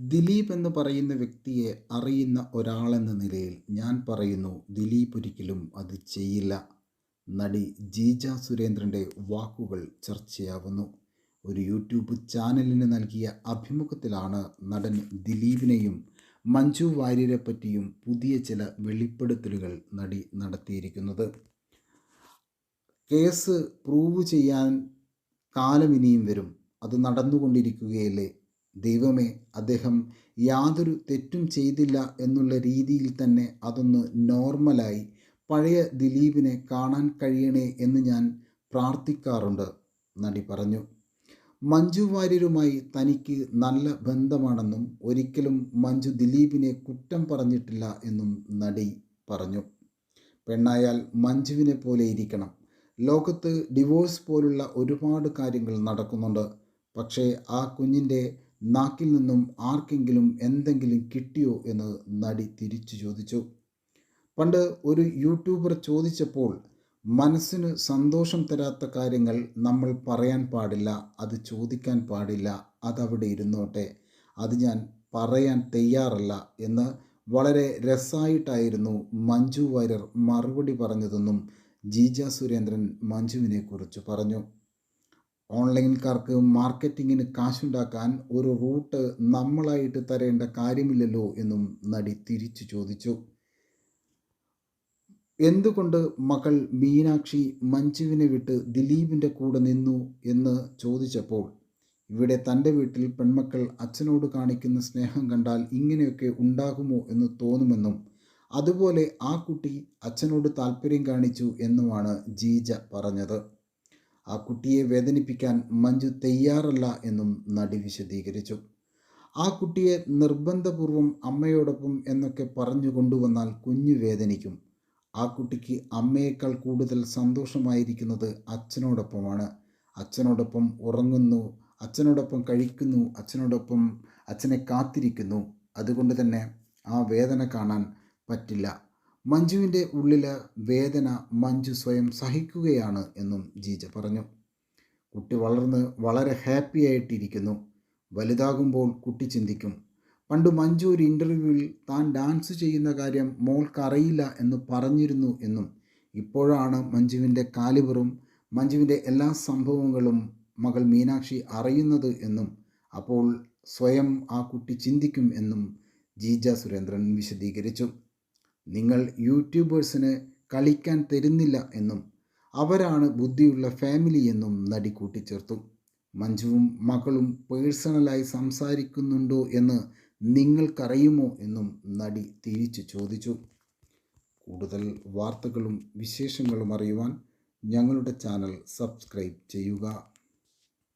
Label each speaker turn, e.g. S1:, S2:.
S1: ദിലീപ് എന്ന് പറയുന്ന വ്യക്തിയെ അറിയുന്ന ഒരാളെന്ന നിലയിൽ ഞാൻ പറയുന്നു ദിലീപ് ഒരിക്കലും അത് ചെയ്യില്ല. നടി ജീജ സുരേന്ദ്രന്റെ വാക്കുകൾ ചർച്ചയാവുന്നു. ഒരു യൂട്യൂബ് ചാനലിന് നൽകിയ അഭിമുഖത്തിലാണ് നടൻ ദിലീപിനെയും മഞ്ജു വാര്യരെ പറ്റിയും പുതിയ ചില വെളിപ്പെടുത്തലുകൾ നടി നടത്തിയിരിക്കുന്നത്. കേസ് പ്രൂവ് ചെയ്യാൻ കാലം ഇനിയും വരും. അത് നടന്നുകൊണ്ടിരിക്കുകയല്ലേ? ദൈവമേ അദ്ദേഹം യാതൊരു തെറ്റും ചെയ്തില്ല എന്നുള്ള രീതിയിൽ തന്നെ അതൊന്ന് നോർമലായി പഴയ ദിലീപിനെ കാണാൻ കഴിയണേ എന്ന് ഞാൻ പ്രാർത്ഥിക്കാറുണ്ട് നടി പറഞ്ഞു. മഞ്ജു വാര്യരുമായി തനിക്ക് നല്ല ബന്ധമാണെന്നും ഒരിക്കലും മഞ്ജു ദിലീപിനെ കുറ്റം പറഞ്ഞിട്ടില്ല എന്നും നടി പറഞ്ഞു. പെണ്ണായാൽ മഞ്ജുവിനെ പോലെ ഇരിക്കണം. ലോകത്ത് ഡിവോഴ്സ് പോലുള്ള ഒരുപാട് കാര്യങ്ങൾ നടക്കുന്നുണ്ട്. പക്ഷേ ആ കുഞ്ഞിന്റെ നാക്കിൽ നിന്നും ആർക്കെങ്കിലും എന്തെങ്കിലും കിട്ടിയോ എന്ന് നടി തിരിച്ചു ചോദിച്ചു. പണ്ട് ഒരു യൂട്യൂബർ ചോദിച്ചപ്പോൾ മനസ്സിന് സന്തോഷം തരാത്ത കാര്യങ്ങൾ നമ്മൾ പറയാൻ പാടില്ല അത് ചോദിക്കാൻ പാടില്ല അതവിടെ ഇരുന്നോട്ടെ അത് ഞാൻ പറയാൻ തയ്യാറല്ല എന്ന് വളരെ രസമായിട്ടായിരുന്നു മഞ്ജു വാര്യർ മറുപടി പറഞ്ഞതെന്നും ജീജ സുരേന്ദ്രൻ മഞ്ജുവിനെ കുറിച്ച് പറഞ്ഞു. ഓൺലൈൻകാർക്ക് മാർക്കറ്റിങ്ങിന് കാശുണ്ടാക്കാൻ ഒരു റൂട്ട് നമ്മളായിട്ട് തരേണ്ട കാര്യമില്ലല്ലോ എന്നും നടി തിരിച്ചു ചോദിച്ചു. എന്തുകൊണ്ട് മകൾ മീനാക്ഷി മഞ്ജുവിനെ വിട്ട് ദിലീപിന്റെ കൂടെ നിന്നു എന്ന് ചോദിച്ചപ്പോൾ ഇവിടെ തന്റെ വീട്ടിൽ പെൺമക്കൾ അച്ഛനോട് കാണിക്കുന്ന സ്നേഹം കണ്ടാൽ ഇങ്ങനെയൊക്കെ ഉണ്ടാകുമോ എന്ന് തോന്നുമെന്നും അതുപോലെ ആ കുട്ടി അച്ഛനോട് താല്പര്യം കാണിച്ചു എന്നുമാണ് ജീജ പറഞ്ഞത്. ആ കുട്ടിയെ വേദനിപ്പിക്കാൻ മഞ്ജു തയ്യാറല്ല എന്നും നടി വിശദീകരിച്ചു. ആ കുട്ടിയെ നിർബന്ധപൂർവം അമ്മയോടൊപ്പം എന്നൊക്കെ പറഞ്ഞു കൊണ്ടുവന്നാൽ കുഞ്ഞു വേദനിക്കും. ആ കുട്ടിക്ക് അമ്മയേക്കാൾ കൂടുതൽ സന്തോഷമായിരിക്കുന്നത് അച്ഛനോടൊപ്പമാണ്. അച്ഛനോടൊപ്പം ഉറങ്ങുന്നു അച്ഛനോടൊപ്പം കഴിക്കുന്നു അച്ഛനോടൊപ്പം അച്ഛനെ കാത്തിരിക്കുന്നു. അതുകൊണ്ട് തന്നെ ആ വേദന കാണാൻ പറ്റില്ല. മഞ്ജുവിന്റെ ഉള്ളിലെ വേദന മഞ്ജു സ്വയം സഹിക്കുകയാണ് എന്നും ജീജ പറഞ്ഞു. കുട്ടി വളർന്ന് വളരെ ഹാപ്പി ആയിട്ടിരിക്കുന്നു. വലുതാകുമ്പോൾ കുട്ടി ചിന്തിക്കും പണ്ട് മഞ്ജു ഒരു ഇന്റർവ്യൂവിൽ താൻ ഡാൻസ് ചെയ്യുന്ന കാര്യം മോൾക്കറിയില്ല എന്ന് പറഞ്ഞിരുന്നു എന്നും ഇപ്പോഴാണ് മഞ്ജുവിന്റെ കാലിബറും മഞ്ജുവിന്റെ എല്ലാ സംഭവങ്ങളും മകൾ മീനാക്ഷി അറിയുന്നത് എന്നും അപ്പോൾ സ്വയം ആ കുട്ടി ചിന്തിക്കും എന്നും ജീജ സുരേന്ദ്രൻ വിശദീകരിച്ചു. നിങ്ങൾ യൂട്യൂബേഴ്സിന് കളിക്കാൻ തരുന്നില്ല എന്നും അവരാണ് ബുദ്ധിയുള്ള ഫാമിലി എന്നും നടി കൂട്ടിച്ചേർത്തു. മഞ്ജുവും മകളും പേഴ്സണലായി സംസാരിക്കുന്നുണ്ടോ എന്ന് നിങ്ങൾക്കറിയുമോ എന്നും നടി തിരിച്ചു ചോദിച്ചു. കൂടുതൽ വാർത്തകളും വിശേഷങ്ങളും അറിയുവാൻ ഞങ്ങളുടെ ചാനൽ സബ്സ്ക്രൈബ് ചെയ്യുക.